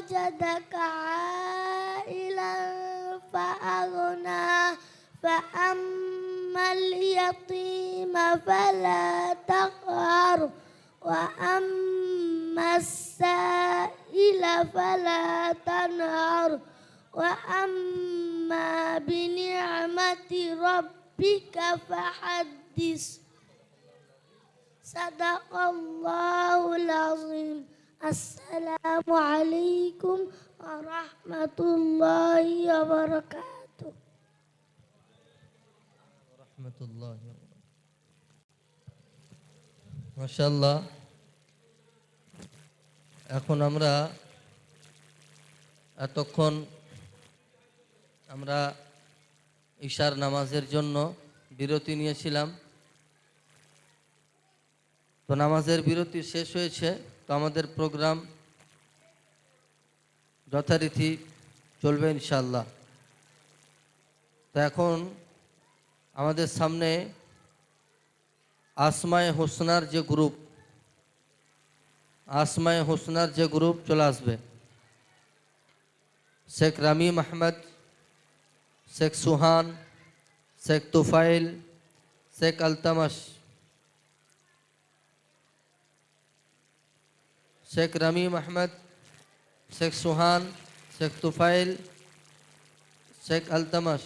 وجدك عائلا فأغنى. فأما اليتيم فلا تقهر. وأما السائل فلا تنهر. وأما بنعمة ربك فحدث. صدق الله العظيم. আসসালামু আলাইকুম রহমতুল্লাহি বারাকাতু রহমতুল্লাহি মাশাআল্লাহ, এখন আমরা এতক্ষণ আমরা ঈশার নামাজের জন্য বিরতি নিয়েছিলাম। তো নামাজের বিরতি শেষ হয়েছে। তো আমাদের প্রোগ্রাম যথারীতি চলবে ইনশাল্লাহ তো এখন আমাদের সামনে আসমায় হোসনার যে গ্রুপ আসমায় হোসনার যে গ্রুপ চলে আসবে। শেখ রামিম আহমদ, শেখ সুহান, শেখ তুফাইল শেখ আলতামাস শেখ রামিম আহমদ শেখ সুহান শেখ তুফাইল শেখ আলতামাস